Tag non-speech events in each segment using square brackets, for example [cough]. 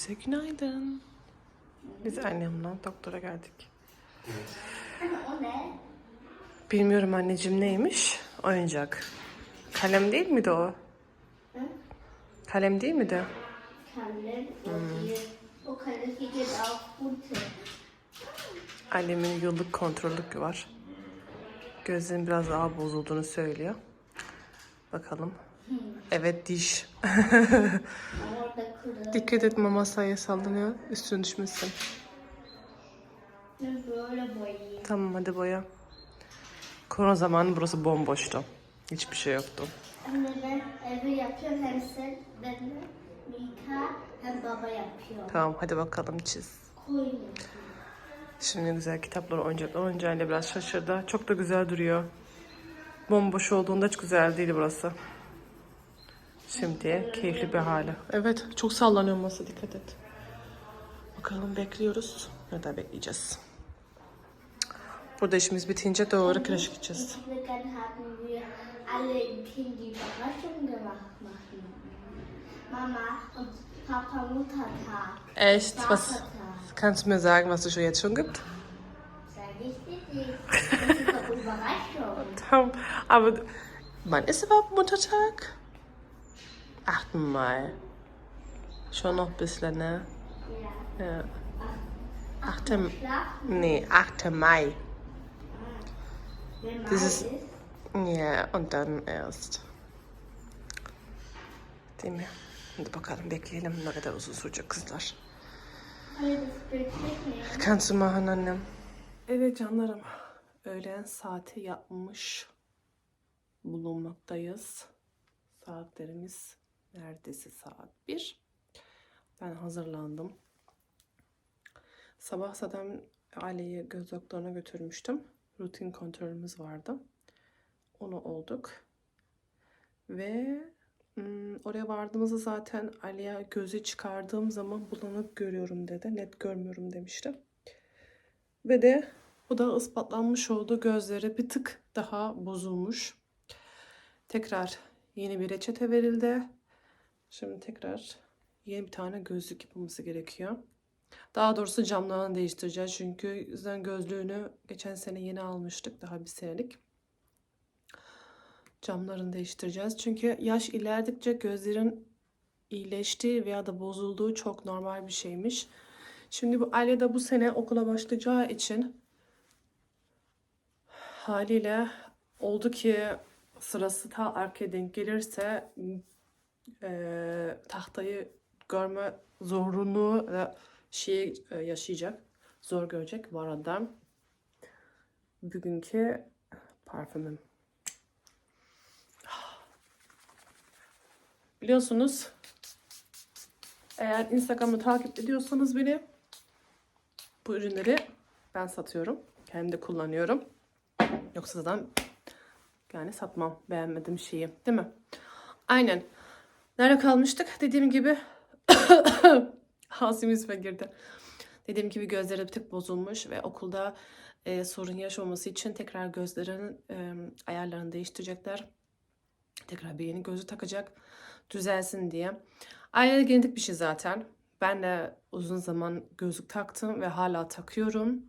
Hepinize günaydın. Biz annemle doktora geldik. O ne? Bilmiyorum anneciğim neymiş? Oyuncak. Kalem değil miydi o? Hı? Kalem değil miydi? Kalem o. O kalem runter. Annemin yıllık kontrollük var. Gözlerin biraz daha bozulduğunu söylüyor. Bakalım. Evet diş. [laughs] Dikkat et mama masaya sallanıyor. Üstüne düşmesin. Böyle boyayayım. Tamam hadi boya. Korona zamanı burası bomboştu. Hiçbir şey yoktu. Anne ben evi yapıyorum hem sen ben de Mika hem baba yapıyor. Tamam hadi bakalım çiz. Koyun. Şimdi güzel kitaplar, oyuncaklar. Oyuncağıyla biraz şaşırdı. Çok da güzel duruyor. Bomboş olduğunda hiç güzel değil burası. Şimdi keyifli bir hali. Evet, çok sallanıyor masa dikkat et. Bakalım bekliyoruz. Ne da bekleyeceğiz. Burada işimiz bitince doğru kreşe gideceğiz. Echt? Was kannst du mir sagen, was es jetzt schon gibt? Sag ich dir nicht. Das ist doch Überraschung. Tamam. Aber wann ist überhaupt Muttertag? 8. Mai. Schon noch ein bisschen, ne? Ja. Ja. 8. Schlafen, Nee, 8. Mai. Dieses- ist. Ja, und dann erst. Değil mi? Hadi bakalım bekleyelim ne kadar uzun sürecek kızlar. Das? Kannst du machen annem. Evet canlarım. Öğlen saati yapmış bulunmaktayız. Saatlerimiz neredeyse saat 1. Ben hazırlandım. Sabah zaten aileyi göz doktoruna götürmüştüm. Rutin kontrolümüz vardı. Onu olduk. Ve oraya vardığımızda zaten Ali'ye gözü çıkardığım zaman bulanık görüyorum dedi. Net görmüyorum demişti. Ve de bu da ispatlanmış oldu. Gözleri bir tık daha bozulmuş. Tekrar yeni bir reçete verildi. Şimdi tekrar yeni bir tane gözlük yapılması gerekiyor. Daha doğrusu camlarını değiştireceğiz. Çünkü yüzden gözlüğünü geçen sene yeni almıştık. Daha bir senelik. Camlarını değiştireceğiz. Çünkü yaş ilerledikçe gözlerin iyileştiği veya da bozulduğu çok normal bir şeymiş. Şimdi bu Alya da bu sene okula başlayacağı için haliyle oldu ki sırası ta arkaya denk gelirse eee, tahtayı görme zorunlu ve şey e, yaşayacak. Zor görecek. Bu arada bugünkü parfümüm. Biliyorsunuz eğer Instagram'ı takip ediyorsanız beni bu ürünleri ben satıyorum. Kendim de kullanıyorum. Yoksa zaten yani satmam beğenmediğim şeyi değil mi? Aynen. Nerede kalmıştık? Dediğim gibi [coughs] ağzım yüzüme girdi. Dediğim gibi gözleri bir tık bozulmuş ve okulda e, sorun yaşamaması için tekrar gözlerin e, ayarlarını değiştirecekler. Tekrar bir yeni gözü takacak düzelsin diye. Ailede genetik bir şey zaten. Ben de uzun zaman gözlük taktım ve hala takıyorum.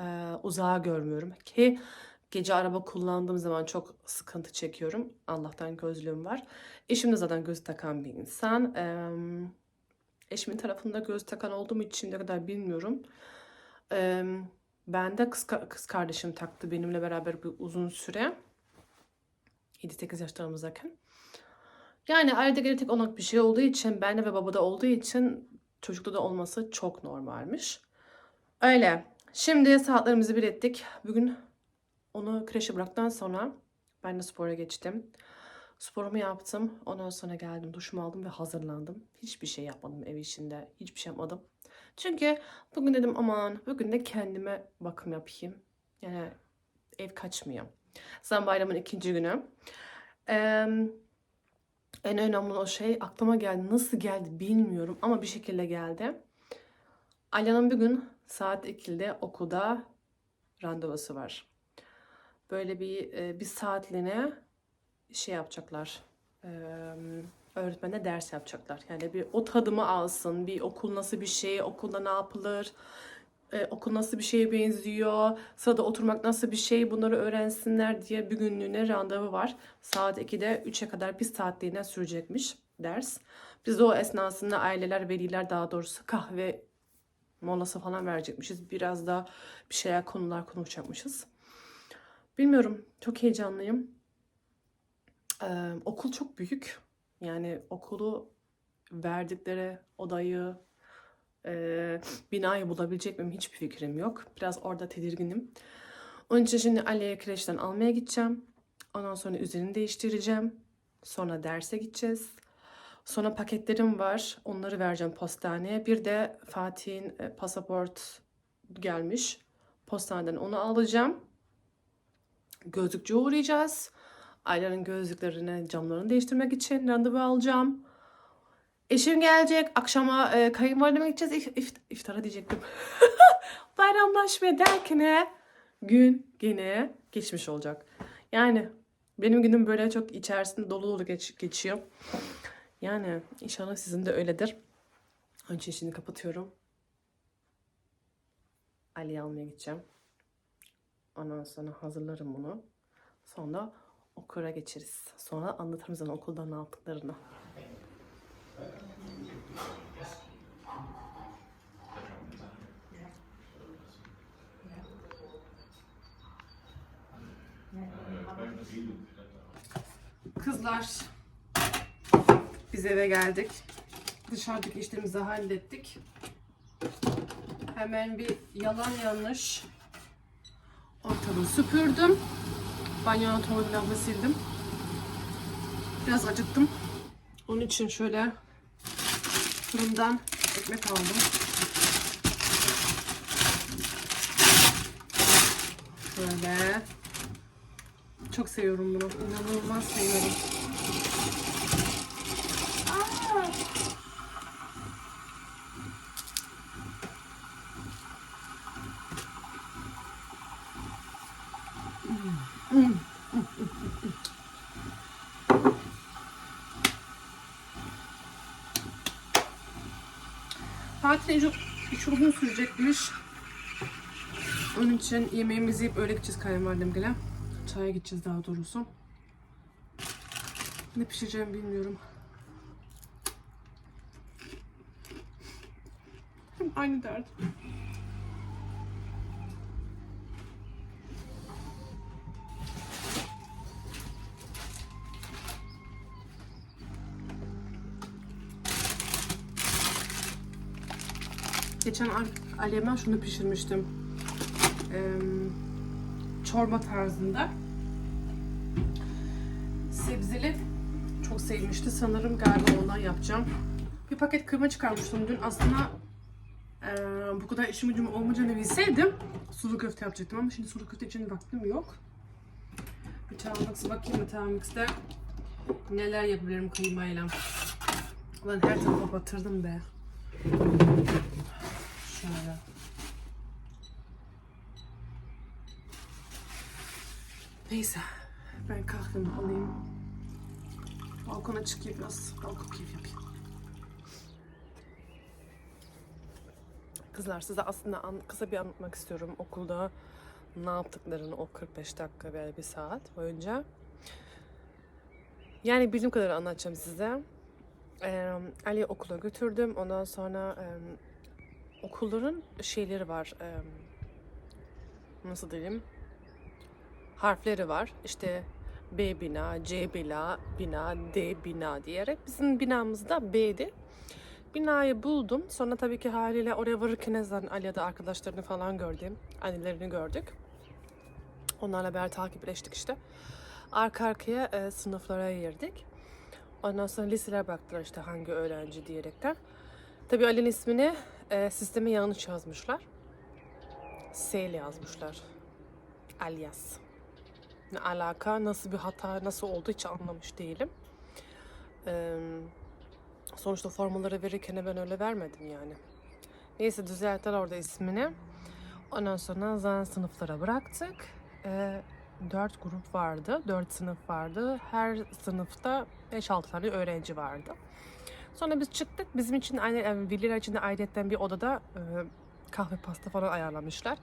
Ee, uzağa görmüyorum ki gece araba kullandığım zaman çok sıkıntı çekiyorum. Allah'tan gözlüğüm var. Eşim de zaten göz takan bir insan. Ee, eşimin tarafında göz takan olduğum için ne kadar bilmiyorum. Ee, ben de kız, kız kardeşim taktı benimle beraber bir uzun süre. 7-8 yaşlarımızdayken. Yani ailede genetik olarak bir şey olduğu için, bende ve babada olduğu için çocukta da olması çok normalmiş. Öyle. Şimdi saatlerimizi bir ettik. Bugün onu kreşe bıraktıktan sonra ben de spora geçtim. Sporumu yaptım. Ondan sonra geldim, duşumu aldım ve hazırlandım. Hiçbir şey yapmadım ev içinde. Hiçbir şey yapmadım. Çünkü bugün dedim aman bugün de kendime bakım yapayım. Yani ev kaçmıyor. Zaten bayramın ikinci günü. Eee en önemli o şey aklıma geldi. Nasıl geldi bilmiyorum ama bir şekilde geldi. Alya'nın bir gün saat 2'de okulda randevusu var. Böyle bir e, bir saatliğine şey yapacaklar. e, öğretmenle ders yapacaklar. Yani bir o tadımı alsın. Bir okul nasıl bir şey, okulda ne yapılır, e, okul nasıl bir şeye benziyor, sırada oturmak nasıl bir şey bunları öğrensinler diye bir günlüğüne randevu var. Saat 2'de 3'e kadar bir saatliğine sürecekmiş ders. Biz de o esnasında aileler, veliler daha doğrusu kahve molası falan verecekmişiz. Biraz da bir şeyler konular konuşacakmışız. Bilmiyorum. Çok heyecanlıyım. Ee, okul çok büyük. Yani okulu verdikleri odayı, e, binayı bulabilecek miyim hiçbir fikrim yok. Biraz orada tedirginim. Onun için şimdi Ali'ye kreşten almaya gideceğim. Ondan sonra üzerini değiştireceğim. Sonra derse gideceğiz. Sonra paketlerim var. Onları vereceğim postaneye. Bir de Fatih'in e, pasaport gelmiş. Postaneden onu alacağım. Gözlükçüye uğrayacağız. Ailenin gözlüklerini, camlarını değiştirmek için randevu alacağım. Eşim gelecek. Akşama e, kayınvalideme gideceğiz. İf, ift- iftara diyecektim. [laughs] Bayramlaşmaya derken gün gene geçmiş olacak. Yani benim günüm böyle çok içerisinde dolu dolu geç, geçiyor. Yani inşallah sizin de öyledir. Önce şimdi kapatıyorum. Ali'yi almaya gideceğim. Ondan sonra hazırlarım bunu. Sonra okula geçeriz. Sonra anlatırım sana okulda ne yaptıklarını. Kızlar, biz eve geldik. Dışarıdaki işlerimizi hallettik. Hemen bir yalan yanlış ortalığı süpürdüm. Banyonun tuvaletini sildim. Biraz acıktım. Onun için şöyle fırından ekmek aldım. Böyle. Çok seviyorum bunu. İnanılmaz seviyorum. Çok üç uzun sürecekmiş. Onun için yemeğimizi yiyip öyle gideceğiz kayınvalidemgile. Çaya gideceğiz daha doğrusu. Ne pişireceğim bilmiyorum. Aynı dert. Geçen Al- Aliye'me şunu pişirmiştim. Eee, çorba tarzında. Sebzeli. Çok sevmişti. Sanırım galiba ondan yapacağım. Bir paket kıyma çıkarmıştım dün. Aslında eee, bu kadar işim gücüm olmayacağını bilseydim sulu köfte yapacaktım ama şimdi sulu köfte için vaktim yok. Bir Thermomix'e bakayım. Thermomix'te neler yapabilirim kıymayla. Ulan her tarafa batırdım be. Şöyle. Neyse. Ben kahvemi alayım. Balkona çıkayım biraz. Balkon keyif yapayım. Kızlar size aslında an- kısa bir anlatmak istiyorum okulda ne yaptıklarını o 45 dakika veya bir saat boyunca. Yani bildiğim kadarıyla anlatacağım size. Ee, Ali'yi okula götürdüm. Ondan sonra e, okulların şeyleri var. nasıl diyeyim? Harfleri var. İşte B bina, C bina, bina, D bina diyerek. Bizim binamızda B'di. Binayı buldum. Sonra tabii ki haliyle oraya varırken zaten Aliye'de arkadaşlarını falan gördüm. Annelerini gördük. Onlarla beraber takipleştik işte. Arka arkaya e, sınıflara girdik. Ondan sonra listeler baktılar işte hangi öğrenci diyerekten. Tabii Ali'nin ismini e, sisteme yanlış yazmışlar. S yazmışlar. Alias. Ne alaka, nasıl bir hata, nasıl oldu hiç anlamış değilim. Ee, sonuçta formaları verirken ben öyle vermedim yani. Neyse düzelttiler orada ismini. Ondan sonra zaten sınıflara bıraktık. Ee, dört grup vardı. Dört sınıf vardı. Her sınıfta 5-6 tane öğrenci vardı. Sonra biz çıktık. Bizim için aynı yani veliler için de ayrıyetten bir odada e, kahve pasta falan ayarlamışlar.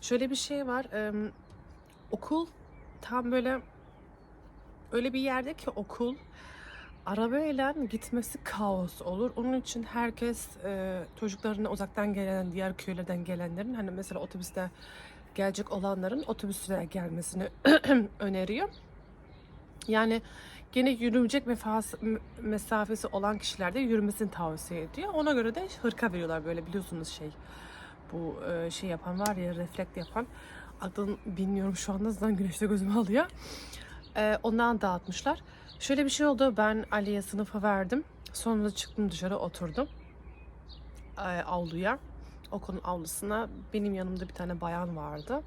Şöyle bir şey var. e, okul tam böyle öyle bir yerde ki okul arabayla gitmesi kaos olur. Onun için herkes e, çocuklarına uzaktan gelen, diğer köylerden gelenlerin hani mesela otobüste gelecek olanların otobüsle gelmesini [clears throat] öneriyor. Yani gene yürümeyecek mesafesi olan kişiler de yürümesini tavsiye ediyor. Ona göre de hırka veriyorlar böyle biliyorsunuz şey. Bu e, şey yapan var ya reflekt yapan. Adını bilmiyorum şu anda zaten güneşte gözümü alıyor. E, ondan dağıtmışlar. Şöyle bir şey oldu. Ben Ali'ye sınıfa verdim. Sonra çıktım dışarı oturdum. E, avluya. Okulun avlusuna. Benim yanımda bir tane bayan vardı.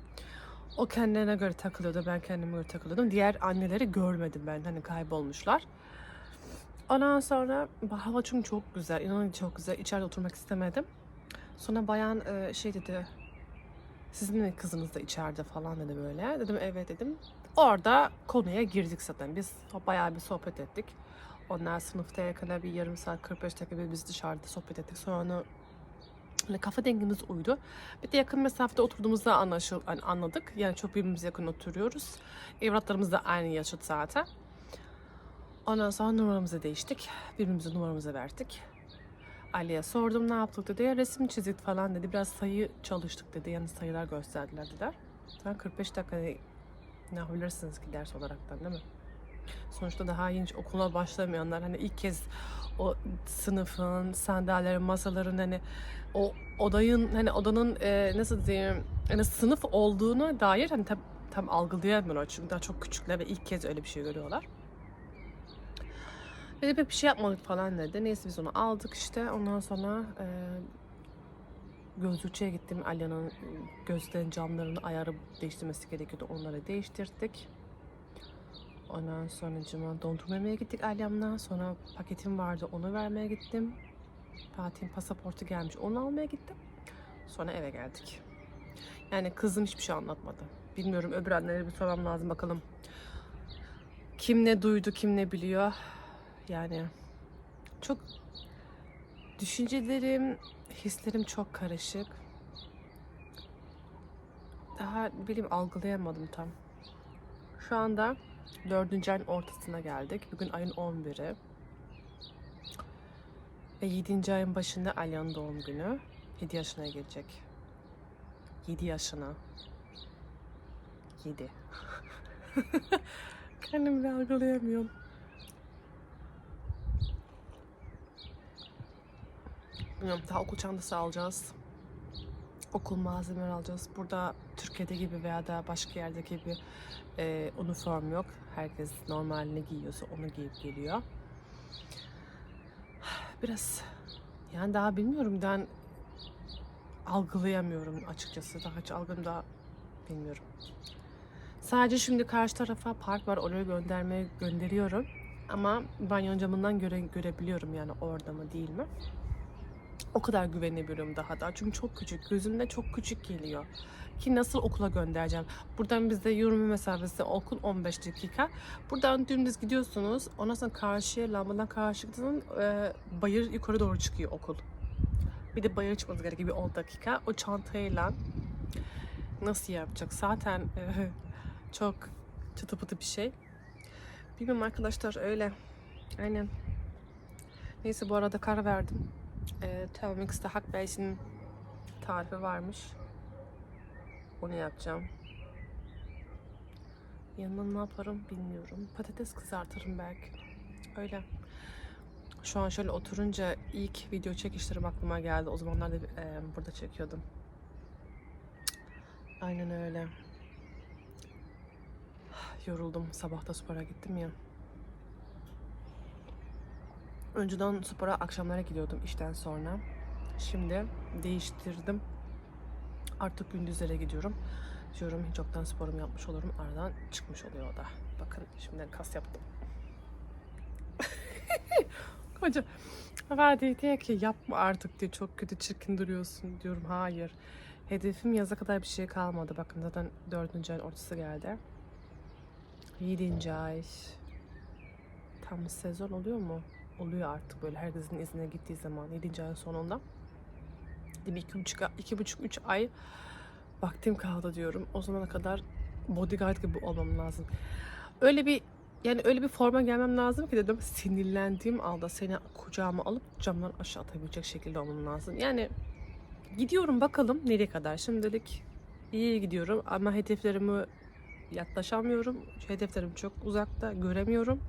O kendine göre takılıyordu. Ben kendime göre takılıyordum. Diğer anneleri görmedim ben. Hani kaybolmuşlar. Ondan sonra hava çünkü çok güzel. İnanın çok güzel. İçeride oturmak istemedim. Sonra bayan e, şey dedi. Sizin mi kızınız da içeride falan dedi böyle. Dedim evet dedim. Orada konuya girdik zaten. Biz bayağı bir sohbet ettik. Onlar sınıfta kadar bir yarım saat 45 dakika biz dışarıda sohbet ettik. Sonra kafa dengimiz uydu. Bir de yakın mesafede oturduğumuzda anlaşıl, yani anladık. Yani çok birbirimize yakın oturuyoruz. Evlatlarımız da aynı yaşıt zaten. Ondan sonra numaramızı değiştik. Birbirimize numaramızı verdik. Ali'ye sordum ne yaptık dedi. Resim çizdik falan dedi. Biraz sayı çalıştık dedi. Yani sayılar gösterdiler dediler. Ben 45 dakika ne yapabilirsiniz ki ders olaraktan değil mi? Sonuçta daha hiç okula başlamayanlar hani ilk kez o sınıfın, sandalyelerin, masaların hani o odayın hani odanın e, nasıl diyeyim hani sınıf olduğunu dair hani tam, tam algılayamıyorlar çünkü daha çok küçükler ve ilk kez öyle bir şey görüyorlar. Ve de bir şey yapmadık falan dedi. Neyse biz onu aldık işte. Ondan sonra e, gözlükçüye gittim. Alya'nın gözlerin camlarını ayarı değiştirmesi gerekiyordu. Onları değiştirdik. Ondan sonra cuma dondurma yemeye gittik Alya'mla. Sonra paketim vardı onu vermeye gittim. Fatih'in pasaportu gelmiş onu almaya gittim. Sonra eve geldik. Yani kızım hiçbir şey anlatmadı. Bilmiyorum öbür annelere bir sormam lazım bakalım. Kim ne duydu, kim ne biliyor. Yani çok düşüncelerim, hislerim çok karışık. Daha ne bileyim algılayamadım tam. Şu anda dördüncü ayın ortasına geldik. Bugün ayın 11'i. Ve 7. ayın başında Alya'nın doğum günü. 7 yaşına gelecek. 7 yaşına. 7. [laughs] Kendimi algılayamıyorum. Bilmiyorum, daha okul çantası alacağız. Okul malzemeleri alacağız. Burada Türkiye'de gibi veya da başka yerdeki gibi e, uniform yok. Herkes normal ne giyiyorsa onu giyip geliyor. Biraz yani daha bilmiyorum ben algılayamıyorum açıkçası. Daha hiç algım daha bilmiyorum. Sadece şimdi karşı tarafa park var oraya göndermeye gönderiyorum. Ama banyo camından göre, görebiliyorum yani orada mı değil mi? O kadar güvenebiliyorum daha da. Çünkü çok küçük. Gözümde çok küçük geliyor. Ki nasıl okula göndereceğim? Buradan bizde yürüme mesafesi okul 15 dakika. Buradan dümdüz gidiyorsunuz. Ondan sonra karşıya lambadan karşı gidin, e, bayır yukarı doğru çıkıyor okul. Bir de bayır çıkmanız gerekiyor bir 10 dakika. O çantayla nasıl yapacak? Zaten e, [laughs] çok çıtı pıtı bir şey. Bilmiyorum arkadaşlar öyle. Aynen. Neyse bu arada karar verdim. E, Telmix'te Hak Bey'sin tarifi varmış. Onu yapacağım. Yanına ne yaparım bilmiyorum. Patates kızartırım belki. Öyle. Şu an şöyle oturunca ilk video çekişlerim aklıma geldi. O zamanlar da e, burada çekiyordum. Aynen öyle. [sighs] Yoruldum. Sabahta spora gittim ya. Önceden spora akşamlara gidiyordum işten sonra. Şimdi değiştirdim. Artık gündüzlere gidiyorum. Diyorum çoktan sporumu yapmış olurum. Aradan çıkmış oluyor o da. Bakın şimdiden kas yaptım. [laughs] Koca Fatih diyor ki yapma artık diyor. Çok kötü çirkin duruyorsun diyorum. Hayır. Hedefim yaza kadar bir şey kalmadı. Bakın zaten dördüncü ayın ortası geldi. Yedinci ay. Tam sezon oluyor mu? Oluyor artık böyle herkesin izine gittiği zaman. Yedinci ayın sonunda. Değil mi? İki buçuk, iki buçuk, üç ay vaktim kaldı diyorum. O zamana kadar bodyguard gibi olmam lazım. Öyle bir yani öyle bir forma gelmem lazım ki dedim sinirlendiğim anda seni kucağıma alıp camdan aşağı atabilecek şekilde olmam lazım. Yani gidiyorum bakalım nereye kadar. Şimdilik iyi gidiyorum ama hedeflerimi yaklaşamıyorum. Hedeflerim çok uzakta göremiyorum.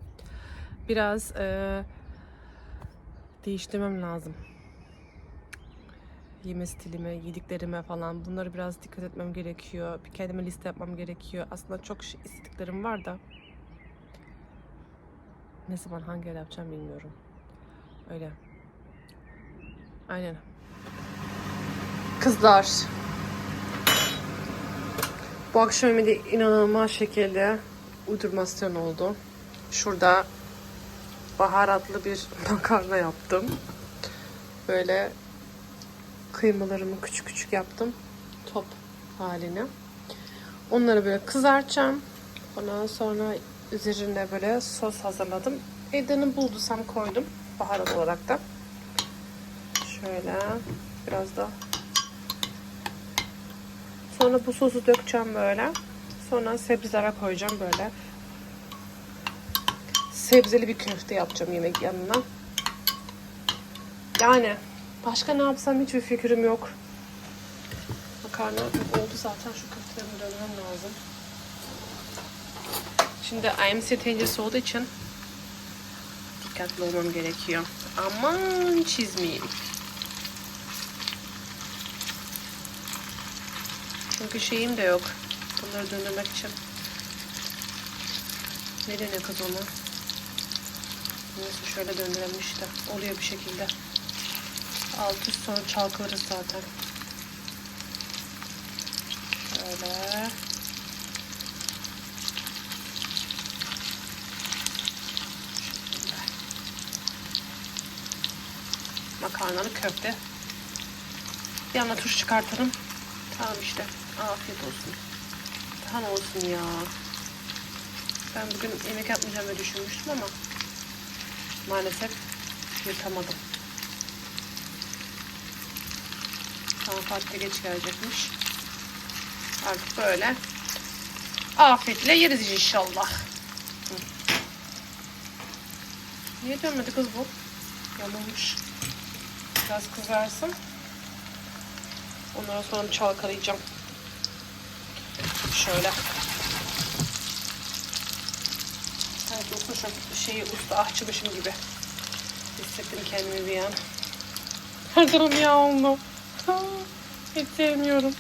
Biraz eee, değiştirmem lazım. Yeme stilime, yediklerime falan bunları biraz dikkat etmem gerekiyor. Bir kendime liste yapmam gerekiyor. Aslında çok şey, istediklerim var da ne zaman hangi el yapacağım bilmiyorum. Öyle. Aynen. Kızlar. Bu akşam yemeği inanılmaz şekilde uydurmasyon oldu. Şurada baharatlı bir [laughs] makarna yaptım. Böyle kıymalarımı küçük küçük yaptım. Top haline. Onları böyle kızartacağım. Ondan sonra üzerine böyle sos hazırladım. Evde ne bulduysam koydum. Baharat olarak da. Şöyle biraz da Sonra bu sosu dökeceğim böyle. Sonra sebzelere koyacağım böyle. Sebzeli bir köfte yapacağım yemek yanına. Yani başka ne yapsam hiçbir fikrim yok. Makarna oldu zaten şu köftelerimi dönmem lazım. Şimdi IMC tenceresi olduğu için dikkatli olmam gerekiyor. Aman çizmeyeyim. Çünkü şeyim de yok. Bunları döndürmek için. Ne deniyor kız ona? Neyse şöyle döndürelim işte. Oluyor bir şekilde. Alt üst sonra çalkalarız zaten. Şöyle. Makarnalı köfte. Bir yana tuş çıkartalım. Tamam işte. Afiyet olsun. Ne olsun ya. Ben bugün yemek yapmayacağım diye düşünmüştüm ama maalesef yırtamadım. De geç gelecekmiş. Artık böyle afiyetle yeriz inşallah. Hı. Niye dönmedi kız bu? Yanılmış. Biraz kızarsın. Ondan sonra çalkalayacağım. Şöyle. Sanki ufuşum şeyi usta ahçımışım gibi. Hissettim kendimi bir an. Tarafım yağ oldu. Hiç sevmiyorum.